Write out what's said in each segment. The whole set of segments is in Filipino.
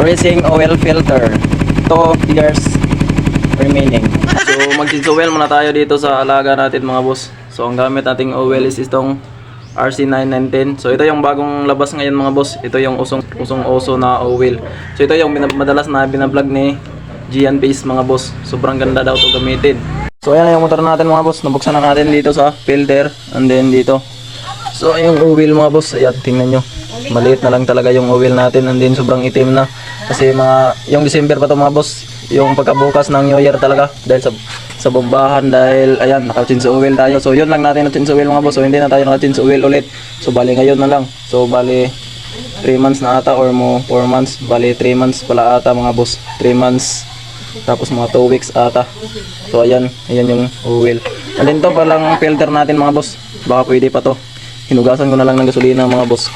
racing oil filter. 2 years remaining. So mag-change oil muna tayo dito sa alaga natin mga boss. So ang gamit nating oil is itong RC910. So ito yung bagong labas ngayon mga boss. Ito yung usong usong oso na oil. So ito yung madalas na binablog ni Gian Pace mga boss. Sobrang ganda daw to gamitin. So ayan yung motor natin mga boss. Nabuksan na natin dito sa filter and then dito. So yung oil mga boss, ayan tingnan nyo. Maliit na lang talaga yung oil natin and then sobrang itim na. Kasi mga yung December pa to mga boss, yung pagkabukas ng New Year talaga dahil sa sa bombahan dahil ayan naka-change oil tayo. So yun lang natin na-change oil mga boss. So hindi na tayo naka-change oil ulit. So bali ngayon na lang. So bali 3 months na ata or mo 4 months. Bali 3 months pala ata mga boss. 3 months tapos mga 2 weeks ata. So ayan, ayan yung oil. And then to palang filter natin mga boss. Baka pwede pa to. Hinugasan ko na lang ng gasolina mga boss.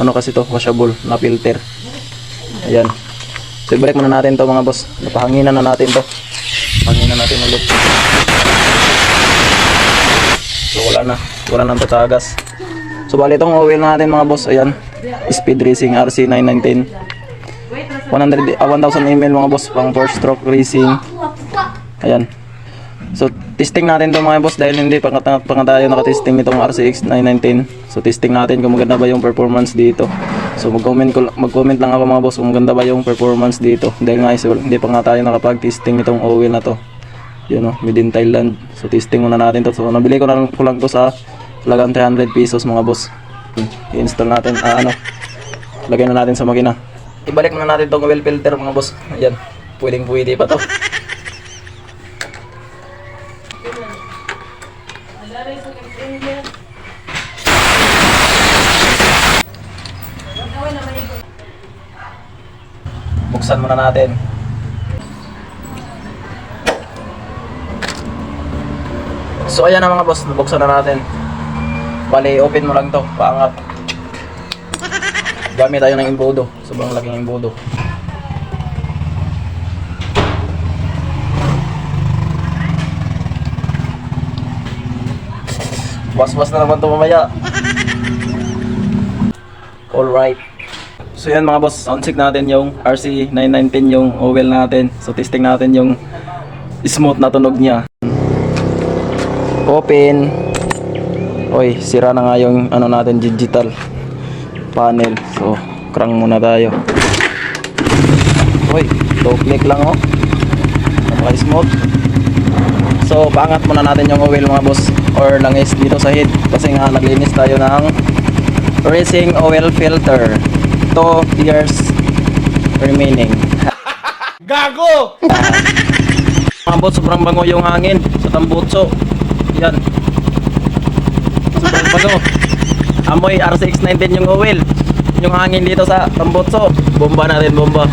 Ano kasi to, washable na filter. Ayan. So i-break muna natin to mga boss. Napahanginan na natin to. Hanginan natin ulit. So wala na. Wala nang tatagas. So bali itong oil natin mga boss. Ayan. Speed Racing RC919. 100, ah, 1000 ml mga boss pang 4 stroke racing. Ayan. So testing natin to mga boss dahil hindi pa, pa, pa tayo nakatesting nitong RCX 919. So testing natin kung maganda ba yung performance dito. So mag-comment mag-comment lang ako mga boss kung maganda ba yung performance dito dahil nga is, hindi pa nga tayo nakapag-testing nitong oil na to. Yun oh, made in Thailand. So testing muna natin to. So nabili ko na ko lang to sa halagang 300 pesos mga boss. I-install natin ah, ano. Lagay na natin sa makina. Ibalik muna natin tong oil filter mga boss. Ayan. Pwedeng pwede pa to. Buksan muna natin. So ayan na mga boss, nabuksan na natin. Bali, open mo lang to, paangat. Gamit tayo ng imbudo, sobrang laking imbudo. Bas-bas na naman to mamaya. Alright. So yan mga boss, sound check natin yung RC919 yung oil natin. So testing natin yung smooth na tunog niya. Open. Oy, sira na nga yung ano natin digital panel. So, crank muna tayo. Oy, low click lang oh. Napaka-smooth. So, paangat muna natin yung oil mga boss or langis dito sa head kasi nga naglinis tayo ng racing oil filter. 2 years remaining. Gago! Mga boss, sobrang bango yung hangin sa tambutso. Yan. Sobrang bango. Amoy RCX910 yung oil. Yung hangin dito sa tambutso. Bomba natin, bomba.